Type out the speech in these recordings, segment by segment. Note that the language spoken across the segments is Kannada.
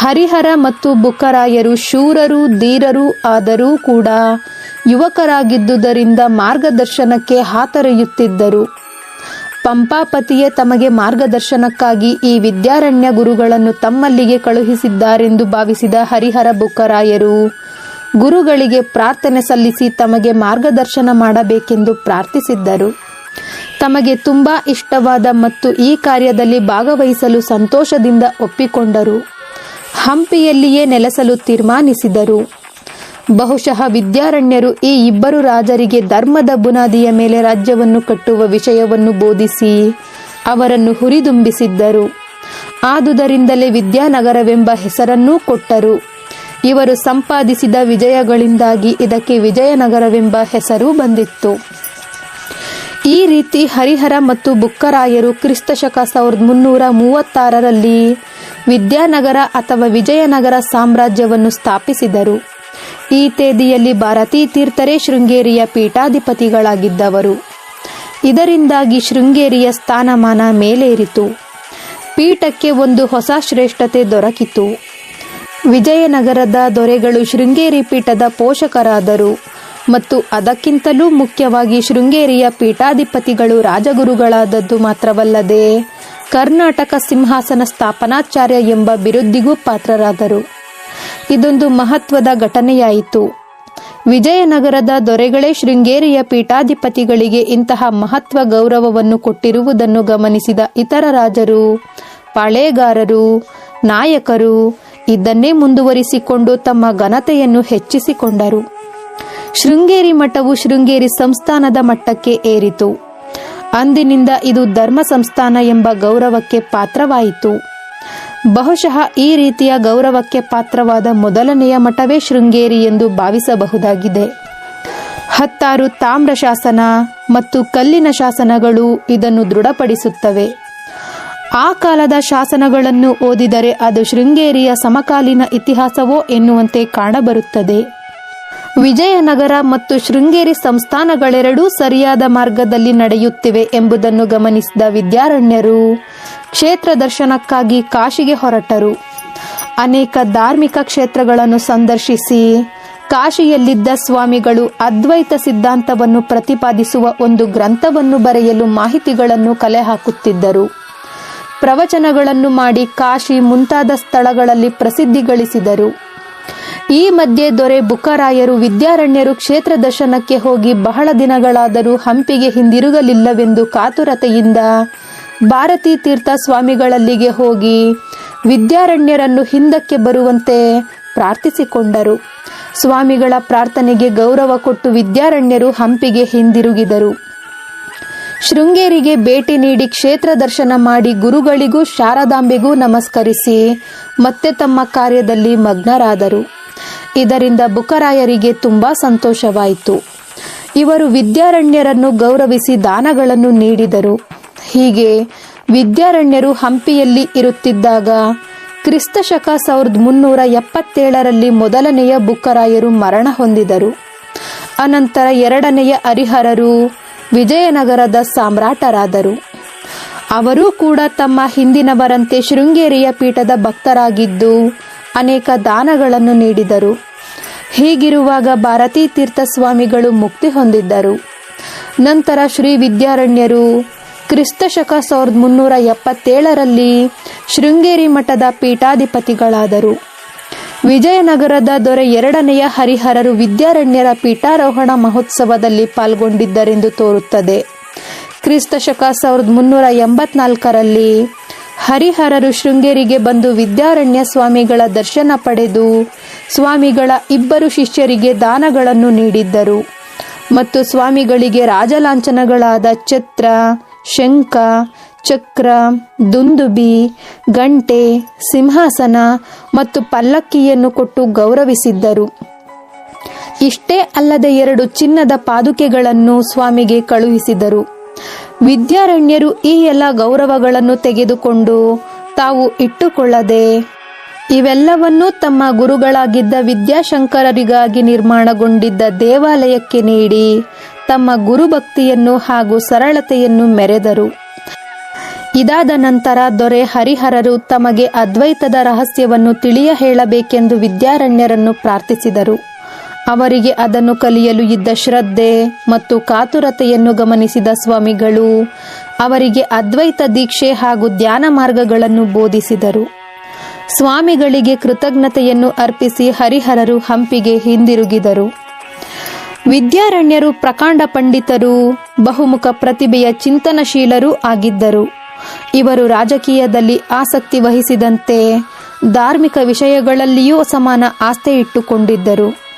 ಹರಿಹರ ಮತ್ತು ಬುಕ್ಕರಾಯರು ಶೂರರು, ಧೀರರು ಆದರೂ ಕೂಡ ಯುವಕರಾಗಿದ್ದುದರಿಂದ ಮಾರ್ಗದರ್ಶನಕ್ಕೆ ಹಾತೊರೆಯುತ್ತಿದ್ದರು. ಪಂಪಾಪತಿಯೇ ತಮಗೆ ಮಾರ್ಗದರ್ಶನಕ್ಕಾಗಿ ಈ ವಿದ್ಯಾರಣ್ಯ ಗುರುಗಳನ್ನು ತಮ್ಮಲ್ಲಿಗೆ ಕಳುಹಿಸಿದ್ದಾರೆಂದು ಭಾವಿಸಿದ ಹರಿಹರ ಬುಕ್ಕರಾಯರು, ಗುರುಗಳಿಗೆ ಪ್ರಾರ್ಥನೆ ಸಲ್ಲಿಸಿ ತಮಗೆ ಮಾರ್ಗದರ್ಶನ ಮಾಡಬೇಕೆಂದು ಪ್ರಾರ್ಥಿಸಿದ್ದರು. ತಮಗೆ ತುಂಬಾ ಇಷ್ಟವಾದ ಮತ್ತು ಈ ಕಾರ್ಯದಲ್ಲಿ ಭಾಗವಹಿಸಲು ಸಂತೋಷದಿಂದ ಒಪ್ಪಿಕೊಂಡರು. ಹಂಪಿಯಲ್ಲಿಯೇ ನೆಲೆಸಲು ತೀರ್ಮಾನಿಸಿದರು. ಬಹುಶಃ ವಿದ್ಯಾರಣ್ಯರು ಈ ಇಬ್ಬರು ರಾಜರಿಗೆ ಧರ್ಮದ ಬುನಾದಿಯ ಮೇಲೆ ರಾಜ್ಯವನ್ನು ಕಟ್ಟುವ ವಿಷಯವನ್ನು ಬೋಧಿಸಿ ಅವರನ್ನು ಹುರಿದುಂಬಿಸಿದ್ದರು. ಆದುದರಿಂದಲೇ ವಿದ್ಯಾನಗರವೆಂಬ ಹೆಸರನ್ನೂ ಕೊಟ್ಟರು. ಇವರು ಸಂಪಾದಿಸಿದ ವಿಜಯಗಳಿಂದಾಗಿ ಇದಕ್ಕೆ ವಿಜಯನಗರವೆಂಬ ಹೆಸರು ಬಂದಿತ್ತು. ಈ ರೀತಿ ಹರಿಹರ ಮತ್ತು ಬುಕ್ಕರಾಯರು ಕ್ರಿಸ್ತಶಕ ಸಾವಿರದ ಮುನ್ನೂರ ಮೂವತ್ತಾರರಲ್ಲಿ ವಿದ್ಯಾನಗರ ಅಥವಾ ವಿಜಯನಗರ ಸಾಮ್ರಾಜ್ಯವನ್ನು ಸ್ಥಾಪಿಸಿದರು. ಈ ತೇದಿಯಲ್ಲಿ ಭಾರತೀ ತೀರ್ಥರೇ ಶೃಂಗೇರಿಯ ಪೀಠಾಧಿಪತಿಗಳಾಗಿದ್ದವರು. ಇದರಿಂದಾಗಿ ಶೃಂಗೇರಿಯ ಸ್ಥಾನಮಾನ ಮೇಲೇರಿತು. ಪೀಠಕ್ಕೆ ಒಂದು ಹೊಸ ಶ್ರೇಷ್ಠತೆ ದೊರಕಿತು. ವಿಜಯನಗರದ ದೊರೆಗಳು ಶೃಂಗೇರಿ ಪೀಠದ ಪೋಷಕರಾದರು ಮತ್ತು ಅದಕ್ಕಿಂತಲೂ ಮುಖ್ಯವಾಗಿ ಶೃಂಗೇರಿಯ ಪೀಠಾಧಿಪತಿಗಳು ರಾಜಗುರುಗಳಾದದ್ದು ಮಾತ್ರವಲ್ಲದೆ ಕರ್ನಾಟಕ ಸಿಂಹಾಸನ ಸ್ಥಾಪನಾಚಾರ್ಯ ಎಂಬ ಬಿರುದ್ಧಿಗೂ ಪಾತ್ರರಾದರು. ಇದೊಂದು ಮಹತ್ವದ ಘಟನೆಯಾಯಿತು. ವಿಜಯನಗರದ ದೊರೆಗಳೇ ಶೃಂಗೇರಿಯ ಪೀಠಾಧಿಪತಿಗಳಿಗೆ ಇಂತಹ ಮಹತ್ವ ಗೌರವವನ್ನು ಕೊಟ್ಟಿರುವುದನ್ನು ಗಮನಿಸಿದ ಇತರ ರಾಜರು, ಪಾಳೇಗಾರರು, ನಾಯಕರು ಇದನ್ನೇ ಮುಂದುವರಿಸಿಕೊಂಡು ತಮ್ಮ ಘನತೆಯನ್ನು ಹೆಚ್ಚಿಸಿಕೊಂಡರು. ಶೃಂಗೇರಿ ಮಠವು ಶೃಂಗೇರಿ ಸಂಸ್ಥಾನದ ಮಟ್ಟಕ್ಕೆ ಏರಿತು. ಅಂದಿನಿಂದ ಇದು ಧರ್ಮ ಸಂಸ್ಥಾನ ಎಂಬ ಗೌರವಕ್ಕೆ ಪಾತ್ರವಾಯಿತು. ಬಹುಶಃ ಈ ರೀತಿಯ ಗೌರವಕ್ಕೆ ಪಾತ್ರವಾದ ಮೊದಲನೆಯ ಮಠವೇ ಶೃಂಗೇರಿ ಎಂದು ಭಾವಿಸಬಹುದಾಗಿದೆ. ಹತ್ತಾರು ತಾಮ್ರ ಶಾಸನ ಮತ್ತು ಕಲ್ಲಿನ ಶಾಸನಗಳು ಇದನ್ನು ದೃಢಪಡಿಸುತ್ತವೆ. ಆ ಕಾಲದ ಶಾಸನಗಳನ್ನು ಓದಿದರೆ ಅದು ಶೃಂಗೇರಿಯ ಸಮಕಾಲೀನ ಇತಿಹಾಸವೋ ಎನ್ನುವಂತೆ ಕಾಣಬರುತ್ತದೆ. ವಿಜಯನಗರ ಮತ್ತು ಶೃಂಗೇರಿ ಸಂಸ್ಥಾನಗಳೆರಡೂ ಸರಿಯಾದ ಮಾರ್ಗದಲ್ಲಿ ನಡೆಯುತ್ತಿವೆ ಎಂಬುದನ್ನು ಗಮನಿಸಿದ ವಿದ್ಯಾರಣ್ಯರು, ಕ್ಷೇತ್ರ ದರ್ಶನಕ್ಕಾಗಿ ಕಾಶಿಗೆ ಹೊರಟರು. ಅನೇಕ ಧಾರ್ಮಿಕ ಕ್ಷೇತ್ರಗಳನ್ನು ಸಂದರ್ಶಿಸಿ, ಕಾಶಿಯಲ್ಲಿದ್ದ ಸ್ವಾಮಿಗಳು ಅದ್ವೈತ ಸಿದ್ಧಾಂತವನ್ನು ಪ್ರತಿಪಾದಿಸುವ ಒಂದು ಗ್ರಂಥವನ್ನು ಬರೆಯಲು ಮಾಹಿತಿಗಳನ್ನು ಕಲೆ ಹಾಕುತ್ತಿದ್ದರು. ಪ್ರವಚನಗಳನ್ನು ಮಾಡಿ ಕಾಶಿ ಮುಂತಾದ ಸ್ಥಳಗಳಲ್ಲಿ ಪ್ರಸಿದ್ಧಿ ಗಳಿಸಿದರು ಈ ಮಧ್ಯೆ ದೊರೆ ಬುಕ್ಕರಾಯರು ವಿದ್ಯಾರಣ್ಯರು ಕ್ಷೇತ್ರ ದರ್ಶನಕ್ಕೆ ಹೋಗಿ ಬಹಳ ದಿನಗಳಾದರೂ ಹಂಪಿಗೆ ಹಿಂದಿರುಗಲಿಲ್ಲವೆಂದು ಕಾತುರತೆಯಿಂದ ಭಾರತೀ ತೀರ್ಥ ಸ್ವಾಮಿಗಳಲ್ಲಿಗೆ ಹೋಗಿ ವಿದ್ಯಾರಣ್ಯರನ್ನು ಹಿಂದಕ್ಕೆ ಬರುವಂತೆ ಪ್ರಾರ್ಥಿಸಿಕೊಂಡರು. ಸ್ವಾಮಿಗಳ ಪ್ರಾರ್ಥನೆಗೆ ಗೌರವ ಕೊಟ್ಟು ವಿದ್ಯಾರಣ್ಯರು ಹಂಪಿಗೆ ಹಿಂದಿರುಗಿದರು. ಶೃಂಗೇರಿಗೆ ಭೇಟಿ ನೀಡಿ ಕ್ಷೇತ್ರ ದರ್ಶನ ಮಾಡಿ ಗುರುಗಳಿಗೂ ಶಾರದಾಂಬೆಗೂ ನಮಸ್ಕರಿಸಿ ಮತ್ತೆ ತಮ್ಮ ಕಾರ್ಯದಲ್ಲಿ ಮಗ್ನರಾದರು. ಇದರಿಂದ ಬುಕರಾಯರಿಗೆ ತುಂಬಾ ಸಂತೋಷವಾಯಿತು. ಇವರು ವಿದ್ಯಾರಣ್ಯರನ್ನು ಗೌರವಿಸಿ ದಾನಗಳನ್ನು ನೀಡಿದರು. ಹೀಗೆ ವಿದ್ಯಾರಣ್ಯರು ಹಂಪಿಯಲ್ಲಿ ಇರುತ್ತಿದ್ದಾಗ ಕ್ರಿಸ್ತಶಕ ಸಾವಿರದ ಮುನ್ನೂರ ಎಪ್ಪತ್ತೇಳರಲ್ಲಿ ಮೊದಲನೆಯ ಬುಕ್ಕರಾಯರು ಮರಣ ಹೊಂದಿದರು. ಅನಂತರ ಎರಡನೆಯ ಹರಿಹರರು ವಿಜಯನಗರದ ಸಾಮ್ರಾಟರಾದರು. ಅವರೂ ಕೂಡ ತಮ್ಮ ಹಿಂದಿನವರಂತೆ ಶೃಂಗೇರಿಯ ಪೀಠದ ಭಕ್ತರಾಗಿದ್ದು ಅನೇಕ ದಾನಗಳನ್ನು ನೀಡಿದರು. ಹೀಗಿರುವಾಗ ಭಾರತೀ ತೀರ್ಥ ಸ್ವಾಮಿಗಳು ಮುಕ್ತಿ ಹೊಂದಿದ್ದರು. ನಂತರ ಶ್ರೀ ವಿದ್ಯಾರಣ್ಯರು ಕ್ರಿಸ್ತಶಕ ಸಾವಿರದ ಮುನ್ನೂರ ಎಪ್ಪತ್ತೇಳರಲ್ಲಿ ಶೃಂಗೇರಿ ಮಠದ ಪೀಠಾಧಿಪತಿಗಳಾದರು. ವಿಜಯನಗರದ ದೊರೆ ಎರಡನೆಯ ಹರಿಹರರು ವಿದ್ಯಾರಣ್ಯರ ಪೀಠಾರೋಹಣ ಮಹೋತ್ಸವದಲ್ಲಿ ಪಾಲ್ಗೊಂಡಿದ್ದರೆಂದು ತೋರುತ್ತದೆ. ಕ್ರಿಸ್ತಶಕ ಸಾವಿರದ ಮುನ್ನೂರ ಎಂಬತ್ನಾಲ್ಕರಲ್ಲಿ ಹರಿಹರರು ಶೃಂಗೇರಿಗೆ ಬಂದು ವಿದ್ಯಾರಣ್ಯ ಸ್ವಾಮಿಗಳ ದರ್ಶನ ಪಡೆದು ಸ್ವಾಮಿಗಳ ಇಬ್ಬರು ಶಿಷ್ಯರಿಗೆ ದಾನಗಳನ್ನು ನೀಡಿದ್ದರು. ಮತ್ತು ಸ್ವಾಮಿಗಳಿಗೆ ರಾಜಲಾಂಛನಗಳಾದ ಛತ್ರ, ಶಂಖ, ಚಕ್ರ, ದುಂದುಬಿ, ಗಂಟೆ, ಸಿಂಹಾಸನ ಮತ್ತು ಪಲ್ಲಕ್ಕಿಯನ್ನು ಕೊಟ್ಟು ಗೌರವಿಸಿದ್ದರು. ಇಷ್ಟೇ ಅಲ್ಲದೆ ಎರಡು ಚಿನ್ನದ ಪಾದುಕೆಗಳನ್ನು ಸ್ವಾಮಿಗೆ ಕಳುಹಿಸಿದರು. ವಿದ್ಯಾರಣ್ಯರು ಈ ಎಲ್ಲ ಗೌರವಗಳನ್ನು ತೆಗೆದುಕೊಂಡು ತಾವು ಇಟ್ಟುಕೊಳ್ಳದೆ ಇವೆಲ್ಲವನ್ನೂ ತಮ್ಮ ಗುರುಗಳಾಗಿದ್ದ ವಿದ್ಯಾಶಂಕರರಿಗಾಗಿ ನಿರ್ಮಾಣಗೊಂಡಿದ್ದ ದೇವಾಲಯಕ್ಕೆ ನೀಡಿ ತಮ್ಮ ಗುರುಭಕ್ತಿಯನ್ನು ಹಾಗೂ ಸರಳತೆಯನ್ನು ಮೆರೆದರು. ಇದಾದ ನಂತರ ದೊರೆ ಹರಿಹರರು ತಮಗೆ ಅದ್ವೈತದ ರಹಸ್ಯವನ್ನು ತಿಳಿಯ ಹೇಳಬೇಕೆಂದು ವಿದ್ಯಾರಣ್ಯರನ್ನು ಪ್ರಾರ್ಥಿಸಿದರು. ಅವರಿಗೆ ಅದನ್ನು ಕಲಿಯಲು ಇದ್ದ ಶ್ರದ್ಧೆ ಮತ್ತು ಕಾತುರತೆಯನ್ನು ಗಮನಿಸಿದ ಸ್ವಾಮಿಗಳು ಅವರಿಗೆ ಅದ್ವೈತ ದೀಕ್ಷೆ ಹಾಗೂ ಧ್ಯಾನ ಮಾರ್ಗಗಳನ್ನು ಬೋಧಿಸಿದರು. ಸ್ವಾಮಿಗಳಿಗೆ ಕೃತಜ್ಞತೆಯನ್ನು ಅರ್ಪಿಸಿ ಹರಿಹರರು ಹಂಪಿಗೆ ಹಿಂದಿರುಗಿದರು. ವಿದ್ಯಾರಣ್ಯರು, ಪ್ರಕಾಂಡ ಪಂಡಿತರು, ಬಹುಮುಖ ಪ್ರತಿಭೆಯ ಚಿಂತನಶೀಲರೂ ಆಗಿದ್ದರು. ಇವರು ರಾಜಕೀಯದಲ್ಲಿ ಆಸಕ್ತಿ ವಹಿಸಿದಂತೆ ಧಾರ್ಮಿಕ ವಿಷಯಗಳಲ್ಲಿಯೂ ಸಮಾನ ಆಸ್ತೆ ಇಟ್ಟುಕೊಂಡಿದ್ದರು.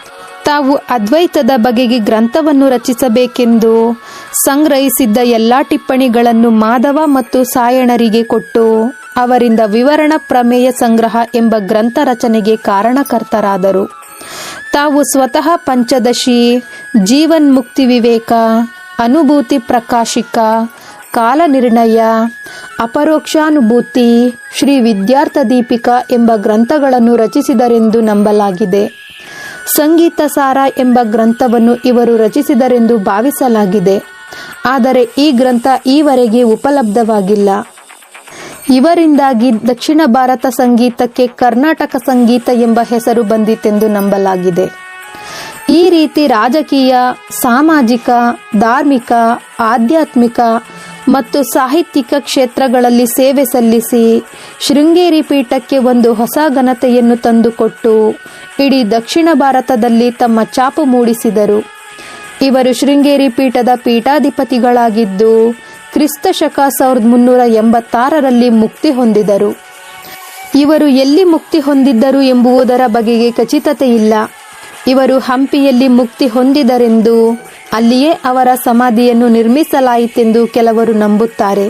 ತಾವು ಅದ್ವೈತದ ಬಗೆಗೆ ಗ್ರಂಥವನ್ನು ರಚಿಸಬೇಕೆಂದು ಸಂಗ್ರಹಿಸಿದ್ದ ಎಲ್ಲ ಟಿಪ್ಪಣಿಗಳನ್ನು ಮಾಧವ ಮತ್ತು ಸಾಯಣರಿಗೆ ಕೊಟ್ಟು ಅವರಿಂದ ವಿವರಣ ಪ್ರಮೇಯ ಸಂಗ್ರಹ ಎಂಬ ಗ್ರಂಥ ರಚನೆಗೆ ಕಾರಣಕರ್ತರಾದರು. ತಾವು ಸ್ವತಃ ಪಂಚದಶಿ, ಜೀವನ್ಮುಕ್ತಿ ವಿವೇಕ, ಅನುಭೂತಿ ಪ್ರಕಾಶಿಕ ಕಾಲನಿರ್ಣಯ ಅಪರೋಕ್ಷಾನುಭೂತಿ, ಶ್ರೀ ವಿದ್ಯಾರ್ಥ ದೀಪಿಕಾ ಎಂಬ ಗ್ರಂಥಗಳನ್ನು ರಚಿಸಿದರೆಂದು ನಂಬಲಾಗಿದೆ. ಸಂಗೀತ ಸಾರ ಎಂಬ ಗ್ರಂಥವನ್ನು ಇವರು ರಚಿಸಿದರೆಂದು ಭಾವಿಸಲಾಗಿದೆ. ಆದರೆ ಈ ಗ್ರಂಥ ಈವರೆಗೆ ಉಪಲಬ್ಧವಾಗಿಲ್ಲ. ಇವರಿಂದಾಗಿ ದಕ್ಷಿಣ ಭಾರತ ಸಂಗೀತಕ್ಕೆ ಕರ್ನಾಟಕ ಸಂಗೀತ ಎಂಬ ಹೆಸರು ಬಂದಿತೆಂದು ನಂಬಲಾಗಿದೆ. ಈ ರೀತಿ ರಾಜಕೀಯ, ಸಾಮಾಜಿಕ, ಧಾರ್ಮಿಕ, ಆಧ್ಯಾತ್ಮಿಕ ಮತ್ತು ಸಾಹಿತ್ಯಿಕ ಕ್ಷೇತ್ರಗಳಲ್ಲಿ ಸೇವೆ ಸಲ್ಲಿಸಿ ಶೃಂಗೇರಿ ಪೀಠಕ್ಕೆ ಒಂದು ಹೊಸ ಘನತೆಯನ್ನು ತಂದುಕೊಟ್ಟು ಇಡೀ ದಕ್ಷಿಣ ಭಾರತದಲ್ಲಿ ತಮ್ಮ ಚಾಪು ಮೂಡಿಸಿದರು. ಇವರು ಶೃಂಗೇರಿ ಪೀಠದ ಪೀಠಾಧಿಪತಿಗಳಾಗಿದ್ದು ಕ್ರಿಸ್ತ ಶಕ ಸಾವಿರದ ಮುನ್ನೂರ ಎಂಬತ್ತಾರರಲ್ಲಿ ಮುಕ್ತಿ ಹೊಂದಿದರು. ಇವರು ಎಲ್ಲಿ ಮುಕ್ತಿ ಹೊಂದಿದ್ದರು ಎಂಬುವುದರ ಬಗೆಗೆ ಖಚಿತತೆ ಇಲ್ಲ ಇವರು ಹಂಪಿಯಲ್ಲಿ ಮುಕ್ತಿ ಹೊಂದಿದರೆಂದು, ಅಲ್ಲಿಯೇ ಅವರ ಸಮಾಧಿಯನ್ನು ನಿರ್ಮಿಸಲಾಯಿತೆಂದು ಕೆಲವರು ನಂಬುತ್ತಾರೆ.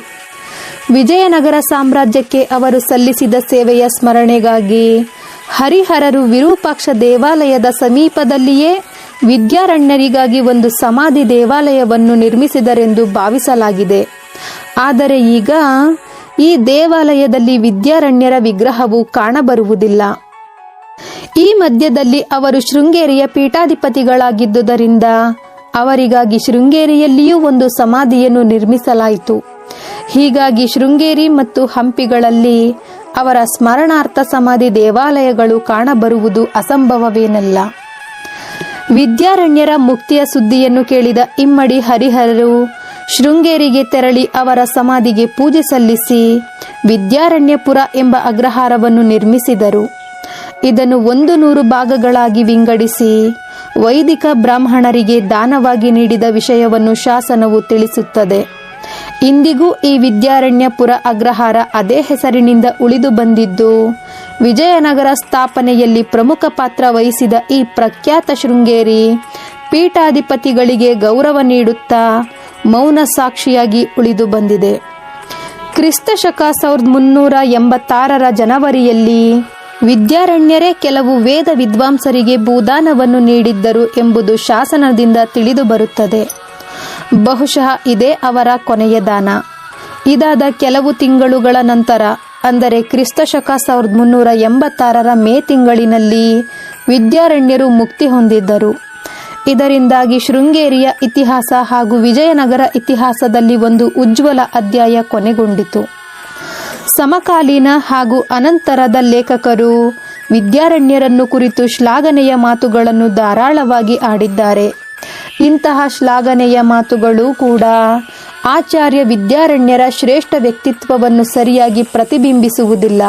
ವಿಜಯನಗರ ಸಾಮ್ರಾಜ್ಯಕ್ಕೆ ಅವರು ಸಲ್ಲಿಸಿದ ಸೇವೆಯ ಸ್ಮರಣೆಗಾಗಿ ಹರಿಹರರು ವಿರೂಪಾಕ್ಷ ದೇವಾಲಯದ ಸಮೀಪದಲ್ಲಿಯೇ ವಿದ್ಯಾರಣ್ಯರಿಗಾಗಿ ಒಂದು ಸಮಾಧಿ ದೇವಾಲಯವನ್ನು ನಿರ್ಮಿಸಿದರೆಂದು ಭಾವಿಸಲಾಗಿದೆ. ಆದರೆ ಈಗ ಈ ದೇವಾಲಯದಲ್ಲಿ ವಿದ್ಯಾರಣ್ಯರ ವಿಗ್ರಹವು ಕಾಣಬರುವುದಿಲ್ಲ. ಈ ಮಧ್ಯದಲ್ಲಿ ಅವರು ಶೃಂಗೇರಿಯ ಪೀಠಾಧಿಪತಿಗಳಾಗಿದ್ದುದರಿಂದ ಅವರಿಗಾಗಿ ಶೃಂಗೇರಿಯಲ್ಲಿಯೂ ಒಂದು ಸಮಾಧಿಯನ್ನು ನಿರ್ಮಿಸಲಾಯಿತು. ಹೀಗಾಗಿ ಶೃಂಗೇರಿ ಮತ್ತು ಹಂಪಿಗಳಲ್ಲಿ ಅವರ ಸ್ಮರಣಾರ್ಥ ಸಮಾಧಿ ದೇವಾಲಯಗಳು ಕಾಣಬರುವುದು ಅಸಂಭವವೇನಲ್ಲ. ವಿದ್ಯಾರಣ್ಯರ ಮುಕ್ತಿಯ ಸುದ್ದಿಯನ್ನು ಕೇಳಿದ ಇಮ್ಮಡಿ ಹರಿಹರರು, ಶೃಂಗೇರಿಗೆ ತೆರಳಿ ಅವರ ಸಮಾಧಿಗೆ ಪೂಜೆ ಸಲ್ಲಿಸಿ ವಿದ್ಯಾರಣ್ಯಪುರ ಎಂಬ ಅಗ್ರಹಾರವನ್ನು ನಿರ್ಮಿಸಿದರು. ಇದನ್ನು ಒಂದು ನೂರು ಭಾಗಗಳಾಗಿ ವಿಂಗಡಿಸಿ ವೈದಿಕ ಬ್ರಾಹ್ಮಣರಿಗೆ ದಾನವಾಗಿ ನೀಡಿದ ವಿಷಯವನ್ನು ಶಾಸನವು ತಿಳಿಸುತ್ತದೆ. ಇಂದಿಗೂ ಈ ವಿದ್ಯಾರಣ್ಯಪುರ ಅಗ್ರಹಾರ ಅದೇ ಹೆಸರಿನಿಂದ ಉಳಿದು ಬಂದಿದ್ದು ವಿಜಯನಗರ ಸ್ಥಾಪನೆಯಲ್ಲಿ ಪ್ರಮುಖ ಪಾತ್ರ ವಹಿಸಿದ ಈ ಪ್ರಖ್ಯಾತ ಶೃಂಗೇರಿ ಪೀಠಾಧಿಪತಿಗಳಿಗೆ ಗೌರವ ನೀಡುತ್ತಾ ಮೌನ ಸಾಕ್ಷಿಯಾಗಿ ಉಳಿದು ಬಂದಿದೆ. ಕ್ರಿಸ್ತ ಶಕ ಸಾವಿರದ ಮುನ್ನೂರ ಎಂಬತ್ತಾರರ ಜನವರಿಯಲ್ಲಿ ವಿದ್ಯಾರಣ್ಯರೇ ಕೆಲವು ವೇದ ವಿದ್ವಾಂಸರಿಗೆ ಭೂದಾನವನ್ನು ನೀಡಿದ್ದರು ಎಂಬುದು ಶಾಸನದಿಂದ ತಿಳಿದು ಬರುತ್ತದೆ. ಬಹುಶಃ ಇದೇ ಅವರ ಕೊನೆಯ ದಾನ. ಇದಾದ ಕೆಲವು ತಿಂಗಳುಗಳ ನಂತರ ಅಂದರೆ ಕ್ರಿಸ್ತ ಶಕ ಸಾವಿರದ ಮುನ್ನೂರ ಎಂಬತ್ತಾರರ ಮೇ ತಿಂಗಳಿನಲ್ಲಿ ವಿದ್ಯಾರಣ್ಯರು ಮುಕ್ತಿ ಹೊಂದಿದ್ದರು. ಇದರಿಂದಾಗಿ ಶೃಂಗೇರಿಯ ಇತಿಹಾಸ ಹಾಗೂ ವಿಜಯನಗರ ಇತಿಹಾಸದಲ್ಲಿ ಒಂದು ಉಜ್ವಲ ಅಧ್ಯಾಯ ಕೊನೆಗೊಂಡಿತು. ಸಮಕಾಲೀನ ಹಾಗೂ ಅನಂತರದ ಲೇಖಕರು ವಿದ್ಯಾರಣ್ಯರನ್ನು ಕುರಿತು ಶ್ಲಾಘನೆಯ ಮಾತುಗಳನ್ನು ಧಾರಾಳವಾಗಿ ಆಡಿದ್ದಾರೆ. ಇಂತಹ ಶ್ಲಾಘನೆಯ ಮಾತುಗಳು ಕೂಡ ಆಚಾರ್ಯ ವಿದ್ಯಾರಣ್ಯರ ಶ್ರೇಷ್ಠ ವ್ಯಕ್ತಿತ್ವವನ್ನು ಸರಿಯಾಗಿ ಪ್ರತಿಬಿಂಬಿಸುವುದಿಲ್ಲ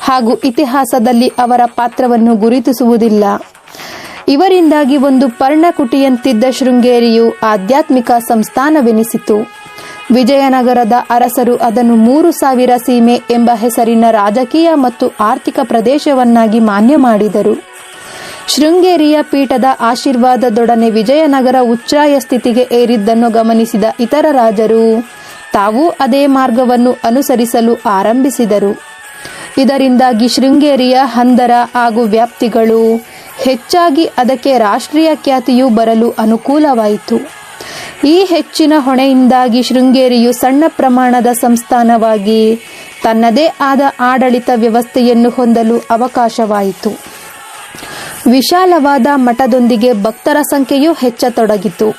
ಹಾಗೂ ಇತಿಹಾಸದಲ್ಲಿ ಅವರ ಪಾತ್ರವನ್ನು ಗುರುತಿಸುವುದಿಲ್ಲ. ಇವರಿಂದಾಗಿ ಒಂದು ಪರ್ಣಕುಟಿಯಂತಿದ್ದ ಶೃಂಗೇರಿಯು ಆಧ್ಯಾತ್ಮಿಕ ಸಂಸ್ಥಾನವೆನಿಸಿತು. ವಿಜಯನಗರದ ಅರಸರು ಅದನ್ನು ಮೂರು ಸಾವಿರ ಸೀಮೆ ಎಂಬ ಹೆಸರಿನ ರಾಜಕೀಯ ಮತ್ತು ಆರ್ಥಿಕ ಪ್ರದೇಶವನ್ನಾಗಿ ಮಾನ್ಯ ಮಾಡಿದರು. ಶೃಂಗೇರಿಯ ಪೀಠದ ಆಶೀರ್ವಾದದೊಡನೆ ವಿಜಯನಗರ ಉಚ್ಛ್ರಾಯ ಸ್ಥಿತಿಗೆ ಏರಿದ್ದನ್ನು ಗಮನಿಸಿದ ಇತರ ರಾಜರು ತಾವೂ ಅದೇ ಮಾರ್ಗವನ್ನು ಅನುಸರಿಸಲು ಆರಂಭಿಸಿದರು. ಇದರಿಂದಾಗಿ ಶೃಂಗೇರಿಯ ಹಂದರ ಹಾಗೂ ವ್ಯಾಪ್ತಿಗಳು ಹೆಚ್ಚಾಗಿ ಅದಕ್ಕೆ ರಾಷ್ಟ್ರೀಯ ಖ್ಯಾತಿಯೂ ಬರಲು ಅನುಕೂಲವಾಯಿತು. ಈ ಹೆಚ್ಚಿನ ಹೊಣೆಯಿಂದಾಗಿ ಶೃಂಗೇರಿಯು ಸಣ್ಣ ಪ್ರಮಾಣದ ಸಂಸ್ಥಾನವಾಗಿ ತನ್ನದೇ ಆದ ಆಡಳಿತ ವ್ಯವಸ್ಥೆಯನ್ನು ಹೊಂದಲು ಅವಕಾಶವಾಯಿತು. ವಿಶಾಲವಾದ ಮಠದೊಂದಿಗೆ ಭಕ್ತರ ಸಂಖ್ಯೆಯೂ ಹೆಚ್ಚತೊಡಗಿತು.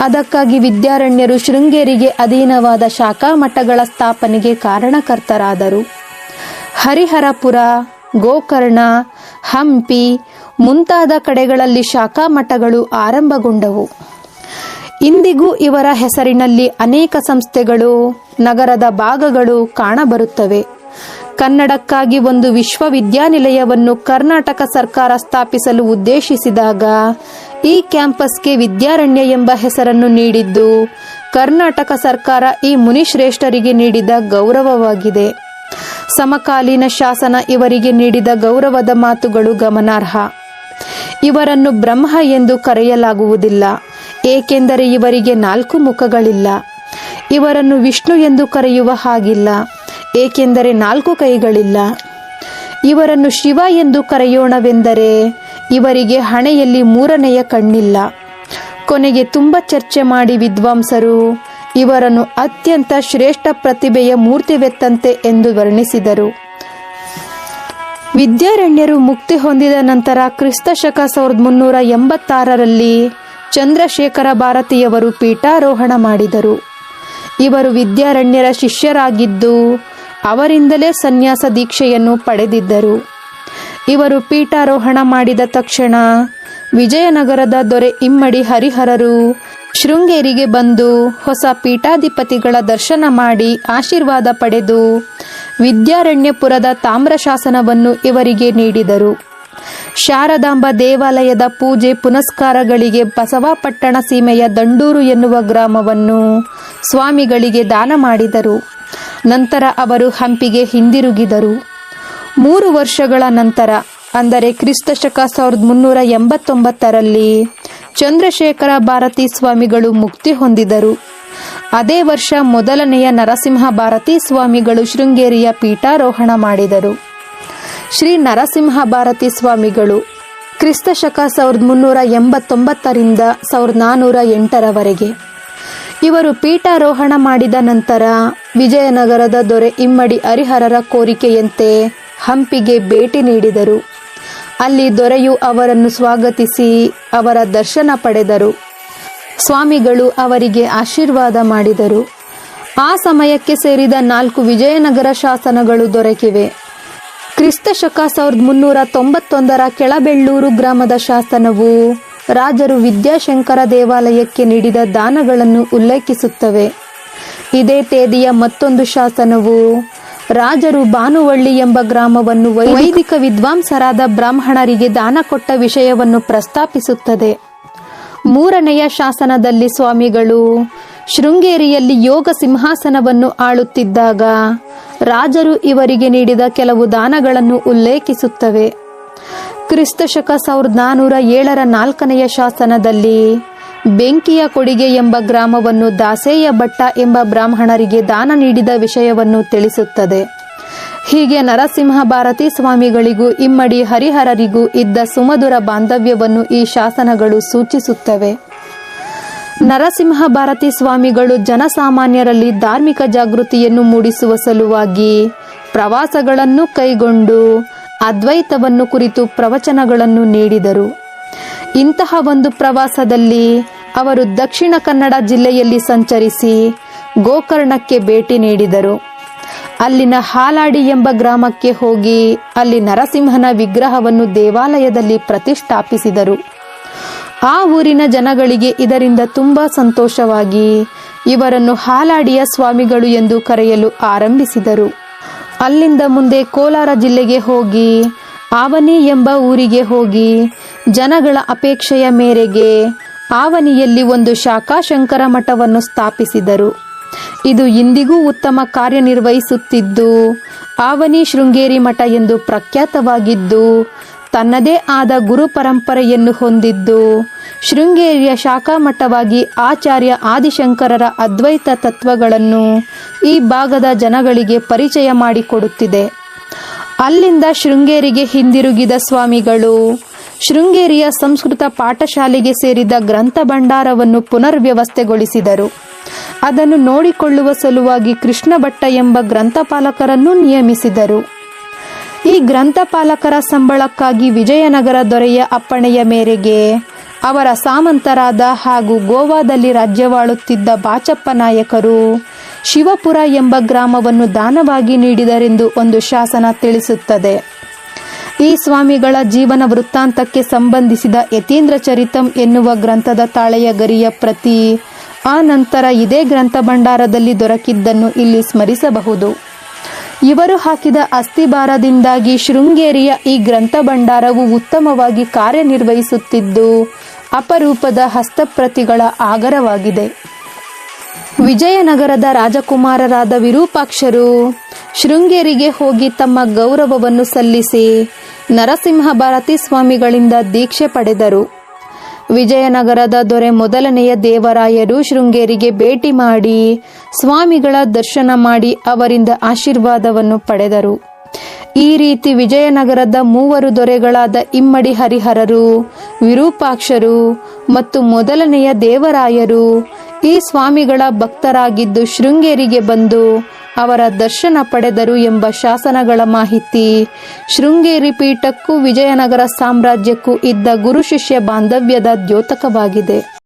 ಅದಕ್ಕಾಗಿ ವಿದ್ಯಾರಣ್ಯರು ಶೃಂಗೇರಿಗೆ ಅಧೀನವಾದ ಶಾಖಾ ಮಠಗಳ ಸ್ಥಾಪನೆಗೆ ಕಾರಣಕರ್ತರಾದರು. ಹರಿಹರಪುರ, ಗೋಕರ್ಣ, ಹಂಪಿ ಮುಂತಾದ ಕಡೆಗಳಲ್ಲಿ ಶಾಖಾ ಮಠಗಳು ಆರಂಭಗೊಂಡವು. ಇಂದಿಗೂ ಇವರ ಹೆಸರಿನಲ್ಲಿ ಅನೇಕ ಸಂಸ್ಥೆಗಳು, ನಗರದ ಭಾಗಗಳು ಕಾಣಬರುತ್ತವೆ. ಕನ್ನಡಕ್ಕಾಗಿ ಒಂದು ವಿಶ್ವವಿದ್ಯಾನಿಲಯವನ್ನು ಕರ್ನಾಟಕ ಸರ್ಕಾರ ಸ್ಥಾಪಿಸಲು ಉದ್ದೇಶಿಸಿದಾಗ ಈ ಕ್ಯಾಂಪಸ್ಗೆ ವಿದ್ಯಾರಣ್ಯ ಎಂಬ ಹೆಸರನ್ನು ನೀಡಿದ್ದು, ಕರ್ನಾಟಕ ಸರ್ಕಾರ ಈ ಮುನಿಶ್ರೇಷ್ಠರಿಗೆ ನೀಡಿದ ಗೌರವವಾಗಿದೆ. ಸಮಕಾಲೀನ ಶಾಸನ ಇವರಿಗೆ ನೀಡಿದ ಗೌರವದ ಮಾತುಗಳು ಗಮನಾರ್ಹ. ಇವರನ್ನು ಬ್ರಹ್ಮ ಎಂದು ಕರೆಯಲಾಗುವುದಿಲ್ಲ, ಏಕೆಂದರೆ ಇವರಿಗೆ ನಾಲ್ಕು ಮುಖಗಳಿಲ್ಲ. ಇವರನ್ನು ವಿಷ್ಣು ಎಂದು ಕರೆಯುವ ಹಾಗಿಲ್ಲ. ಏಕೆಂದರೆ ನಾಲ್ಕು ಕೈಗಳಿಲ್ಲ. ಇವರನ್ನು ಶಿವ ಎಂದು ಕರೆಯೋಣವೆಂದರೆ ಇವರಿಗೆ ಹಣೆಯಲ್ಲಿ ಮೂರನೆಯ ಕಣ್ಣಿಲ್ಲ. ಕೊನೆಗೆ ತುಂಬ ಚರ್ಚೆ ಮಾಡಿ ವಿದ್ವಾಂಸರು, ಇವರನ್ನು ಅತ್ಯಂತ ಶ್ರೇಷ್ಠ ಪ್ರತಿಭೆಯ ಮೂರ್ತಿವೆತ್ತಂತೆ ಎಂದು ವರ್ಣಿಸಿದರು. ವಿದ್ಯಾರಣ್ಯರು ಮುಕ್ತಿ ಹೊಂದಿದ ನಂತರ ಕ್ರಿಸ್ತ ಶಕ ಸಾವಿರದ ಮುನ್ನೂರ ಎಂಬತ್ತಾರರಲ್ಲಿ ಚಂದ್ರಶೇಖರ ಭಾರತಿಯವರು ಪೀಠಾರೋಹಣ ಮಾಡಿದರು. ಇವರು ವಿದ್ಯಾರಣ್ಯರ ಶಿಷ್ಯರಾಗಿದ್ದು ಅವರಿಂದಲೇ ಸನ್ಯಾಸ ದೀಕ್ಷೆಯನ್ನು ಪಡೆದಿದ್ದರು. ಇವರು ಪೀಠಾರೋಹಣ ಮಾಡಿದ ತಕ್ಷಣ ವಿಜಯನಗರದ ದೊರೆ ಇಮ್ಮಡಿ ಹರಿಹರರು ಶೃಂಗೇರಿಗೆ ಬಂದು ಹೊಸ ಪೀಠಾಧಿಪತಿಗಳ ದರ್ಶನ ಮಾಡಿ ಆಶೀರ್ವಾದ ಪಡೆದು ವಿದ್ಯಾರಣ್ಯಪುರದ ತಾಮ್ರಶಾಸನವನ್ನು ಇವರಿಗೆ ನೀಡಿದರು. ಶಾರದಾಂಬ ದೇವಾಲಯದ ಪೂಜೆ ಪುನಸ್ಕಾರಗಳಿಗೆ ಬಸವಾಪಟ್ಟಣ ಸೀಮೆಯ ದಂಡೂರು ಎನ್ನುವ ಗ್ರಾಮವನ್ನು ಸ್ವಾಮಿಗಳಿಗೆ ದಾನ ಮಾಡಿದರು. ನಂತರ ಅವರು ಹಂಪಿಗೆ ಹಿಂದಿರುಗಿದರು. ಮೂರು ವರ್ಷಗಳ ನಂತರ, ಅಂದರೆ ಕ್ರಿಸ್ತಶಕ ಸಾವಿರದ ಮುನ್ನೂರ ಎಂಬತ್ತೊಂಬತ್ತರಲ್ಲಿ, ಚಂದ್ರಶೇಖರ ಭಾರತಿ ಸ್ವಾಮಿಗಳು ಮುಕ್ತಿ ಹೊಂದಿದರು. ಅದೇ ವರ್ಷ ಮೊದಲನೆಯ ನರಸಿಂಹ ಭಾರತಿ ಸ್ವಾಮಿಗಳು ಶೃಂಗೇರಿಯ ಪೀಠಾರೋಹಣ ಮಾಡಿದರು. ಶ್ರೀ ನರಸಿಂಹ ಭಾರತಿ ಸ್ವಾಮಿಗಳು ಕ್ರಿಸ್ತಶಕ ಸಾವಿರದ ಮುನ್ನೂರ ಎಂಬತ್ತೊಂಬತ್ತರಿಂದ ಸಾವಿರದ ನಾನ್ನೂರ ಎಂಟರವರೆಗೆ ಇವರು ಪೀಠಾರೋಹಣ ಮಾಡಿದ ನಂತರ ವಿಜಯನಗರದ ದೊರೆ ಇಮ್ಮಡಿ ಹರಿಹರರ ಕೋರಿಕೆಯಂತೆ ಹಂಪಿಗೆ ಭೇಟಿ ನೀಡಿದರು. ಅಲ್ಲಿ ದೊರೆಯು ಅವರನ್ನು ಸ್ವಾಗತಿಸಿ ಅವರ ದರ್ಶನ ಪಡೆದರು. ಸ್ವಾಮಿಗಳು ಅವರಿಗೆ ಆಶೀರ್ವಾದ ಮಾಡಿದರು. ಆ ಸಮಯಕ್ಕೆ ಸೇರಿದ ನಾಲ್ಕು ವಿಜಯನಗರ ಶಾಸನಗಳು ದೊರಕಿವೆ. ಕ್ರಿಸ್ತ ಶಕ ಸಾವಿರದ ಮುನ್ನೂರ ತೊಂಬತ್ತೊಂದರ ಕೆಳಬೆಳ್ಳೂರು ಗ್ರಾಮದ ಶಾಸನವು ರಾಜರು ವಿದ್ಯಾಶಂಕರ ದೇವಾಲಯಕ್ಕೆ ನೀಡಿದ ದಾನಗಳನ್ನು ಉಲ್ಲೇಖಿಸುತ್ತವೆ. ಇದೇ ತೇದಿಯ ಮತ್ತೊಂದು ಶಾಸನವು, ರಾಜರು ಬಾನುವಳ್ಳಿ ಎಂಬ ಗ್ರಾಮವನ್ನು ವೈದಿಕ ವಿದ್ವಾಂಸರಾದ ಬ್ರಾಹ್ಮಣರಿಗೆ ದಾನ ಕೊಟ್ಟ ವಿಷಯವನ್ನು ಪ್ರಸ್ತಾಪಿಸುತ್ತದೆ. ಮೂರನೆಯ ಶಾಸನದಲ್ಲಿ ಸ್ವಾಮಿಗಳು, ಶೃಂಗೇರಿಯಲ್ಲಿ ಯೋಗ ಸಿಂಹಾಸನವನ್ನು ಆಳುತ್ತಿದ್ದಾಗ ರಾಜರು ಇವರಿಗೆ ನೀಡಿದ ಕೆಲವು ದಾನಗಳನ್ನು ಉಲ್ಲೇಖಿಸುತ್ತವೆ. ಕ್ರಿಸ್ತ ಶಕ ಸಾವಿರದ ನಾನೂರ ಏಳರ ನಾಲ್ಕನೆಯ ಶಾಸನದಲ್ಲಿ ಬೆಂಕಿಯ ಕೊಡಿಗೆ ಎಂಬ ಗ್ರಾಮವನ್ನು ದಾಸೇಯ ಭಟ್ಟ ಎಂಬ ಬ್ರಾಹ್ಮಣರಿಗೆ ದಾನ ನೀಡಿದ ವಿಷಯವನ್ನು ತಿಳಿಸುತ್ತದೆ. ಹೀಗೆ ನರಸಿಂಹ ಭಾರತಿ ಸ್ವಾಮಿಗಳಿಗೂ ಇಮ್ಮಡಿ ಹರಿಹರರಿಗೂ ಇದ್ದ ಸುಮಧುರ ಬಾಂಧವ್ಯವನ್ನು ಈ ಶಾಸನಗಳು ಸೂಚಿಸುತ್ತವೆ. ನರಸಿಂಹ ಭಾರತಿ ಸ್ವಾಮಿಗಳು ಜನಸಾಮಾನ್ಯರಲ್ಲಿ ಧಾರ್ಮಿಕ ಜಾಗೃತಿಯನ್ನು ಮೂಡಿಸುವ ಸಲುವಾಗಿ ಪ್ರವಾಸಗಳನ್ನು ಕೈಗೊಂಡು ಅದ್ವೈತವನ್ನು ಕುರಿತು ಪ್ರವಚನಗಳನ್ನು ನೀಡಿದರು. ಇಂತಹ ಒಂದು ಪ್ರವಾಸದಲ್ಲಿ ಅವರು ದಕ್ಷಿಣ ಕನ್ನಡ ಜಿಲ್ಲೆಯಲ್ಲಿ ಸಂಚರಿಸಿ ಗೋಕರ್ಣಕ್ಕೆ ಭೇಟಿ ನೀಡಿದರು. ಅಲ್ಲಿನ ಹಾಲಾಡಿ ಎಂಬ ಗ್ರಾಮಕ್ಕೆ ಹೋಗಿ ಅಲ್ಲಿ ನರಸಿಂಹನ ವಿಗ್ರಹವನ್ನು ದೇವಾಲಯದಲ್ಲಿ ಪ್ರತಿಷ್ಠಾಪಿಸಿದರು. ಆ ಊರಿನ ಜನಗಳಿಗೆ ಇದರಿಂದ ತುಂಬ ಸಂತೋಷವಾಗಿ ಇವರನ್ನು ಹಾಲಾಡಿಯ ಸ್ವಾಮಿಗಳು ಎಂದು ಕರೆಯಲು ಆರಂಭಿಸಿದರು. ಅಲ್ಲಿಂದ ಮುಂದೆ ಕೋಲಾರ ಜಿಲ್ಲೆಗೆ ಹೋಗಿ, ಆವನಿ ಎಂಬ ಊರಿಗೆ ಹೋಗಿ, ಜನಗಳ ಅಪೇಕ್ಷೆಯ ಮೇರೆಗೆ ಆವನಿಯಲ್ಲಿ ಒಂದು ಶಾಖಾಶಂಕರ ಮಠವನ್ನು ಸ್ಥಾಪಿಸಿದರು. ಇದು ಇಂದಿಗೂ ಉತ್ತಮ ಕಾರ್ಯನಿರ್ವಹಿಸುತ್ತಿದ್ದು, ಆವನಿ ಶೃಂಗೇರಿ ಮಠ ಎಂದು ಪ್ರಖ್ಯಾತವಾಗಿದ್ದು ತನ್ನದೇ ಆದ ಗುರು ಪರಂಪರೆಯನ್ನು ಹೊಂದಿದ್ದು, ಶೃಂಗೇರಿಯ ಶಾಖಾ ಮಠವಾಗಿ ಆಚಾರ್ಯ ಆದಿಶಂಕರರ ಅದ್ವೈತ ತತ್ವಗಳನ್ನು ಈ ಭಾಗದ ಜನಗಳಿಗೆ ಪರಿಚಯ ಮಾಡಿಕೊಡುತ್ತಿದೆ. ಅಲ್ಲಿಂದ ಶೃಂಗೇರಿಗೆ ಹಿಂದಿರುಗಿದ ಸ್ವಾಮಿಗಳು, ಶೃಂಗೇರಿಯ ಸಂಸ್ಕೃತ ಪಾಠಶಾಲೆಗೆ ಸೇರಿದ ಗ್ರಂಥ ಭಂಡಾರವನ್ನು ಪುನರ್ವ್ಯವಸ್ಥೆಗೊಳಿಸಿದರು. ಅದನ್ನು ನೋಡಿಕೊಳ್ಳುವ ಸಲುವಾಗಿ ಕೃಷ್ಣ ಭಟ್ಟ ಎಂಬ ಗ್ರಂಥಪಾಲಕರನ್ನು ನಿಯಮಿಸಿದರು. ಈ ಗ್ರಂಥಪಾಲಕರ ಸಂಬಳಕ್ಕಾಗಿ ವಿಜಯನಗರ ದೊರೆಯ ಅಪ್ಪಣೆಯ ಮೇರೆಗೆ ಅವರ ಸಾಮಂತರಾದ ಹಾಗೂ ಗೋವಾದಲ್ಲಿ ರಾಜ್ಯವಾಳುತ್ತಿದ್ದ ಬಾಚಪ್ಪ ನಾಯಕರು ಶಿವಪುರ ಎಂಬ ಗ್ರಾಮವನ್ನು ದಾನವಾಗಿ ನೀಡಿದರೆಂದು ಒಂದು ಶಾಸನ ತಿಳಿಸುತ್ತದೆ. ಈ ಸ್ವಾಮಿಗಳ ಜೀವನ ವೃತ್ತಾಂತಕ್ಕೆ ಸಂಬಂಧಿಸಿದ ಯತೀಂದ್ರ ಚರಿತಂ ಎನ್ನುವ ಗ್ರಂಥದ ತಾಳೆಯ ಗರಿಯ ಪ್ರತಿ ಆ ನಂತರ ಇದೇ ಗ್ರಂಥ ಭಂಡಾರದಲ್ಲಿ ದೊರಕಿದ್ದನ್ನು ಇಲ್ಲಿ ಸ್ಮರಿಸಬಹುದು. ಇವರು ಹಾಕಿದ ಅಸ್ಥಿಭಾರದಿಂದಾಗಿ ಶೃಂಗೇರಿಯ ಈ ಗ್ರಂಥ ಭಂಡಾರವು ಉತ್ತಮವಾಗಿ ಕಾರ್ಯನಿರ್ವಹಿಸುತ್ತಿದ್ದು, ಅಪರೂಪದ ಹಸ್ತಪ್ರತಿಗಳ ಆಗರವಾಗಿದೆ. ವಿಜಯನಗರದ ರಾಜಕುಮಾರರಾದ ವಿರೂಪಾಕ್ಷರು ಶೃಂಗೇರಿಗೆ ಹೋಗಿ ತಮ್ಮ ಗೌರವವನ್ನು ಸಲ್ಲಿಸಿ ನರಸಿಂಹ ಭಾರತಿ ಸ್ವಾಮಿಗಳಿಂದ ದೀಕ್ಷೆ ಪಡೆದರು. ವಿಜಯನಗರದ ದೊರೆ ಮೊದಲನೆಯ ದೇವರಾಯರು ಶೃಂಗೇರಿಗೆ ಭೇಟಿ ಮಾಡಿ ಸ್ವಾಮಿಗಳ ದರ್ಶನ ಮಾಡಿ ಅವರಿಂದ ಆಶೀರ್ವಾದವನ್ನು ಪಡೆದರು. ಈ ರೀತಿ ವಿಜಯನಗರದ ಮೂವರು ದೊರೆಗಳಾದ ಇಮ್ಮಡಿ ಹರಿಹರರು, ವಿರೂಪಾಕ್ಷರು ಮತ್ತು ಮೊದಲನೆಯ ದೇವರಾಯರು ಈ ಸ್ವಾಮಿಗಳ ಭಕ್ತರಾಗಿದ್ದು ಶೃಂಗೇರಿಗೆ ಬಂದು ಅವರ ದರ್ಶನ ಪಡೆದರು ಎಂಬ ಶಾಸನಗಳ ಮಾಹಿತಿ. ಶೃಂಗೇರಿ ಪೀಠಕ್ಕೂ ವಿಜಯನಗರ ಸಾಮ್ರಾಜ್ಯಕ್ಕೂ ಇದ್ದ ಗುರು ಶಿಷ್ಯ ಬಾಂಧವ್ಯದ ದ್ಯೋತಕವಾಗಿದೆ.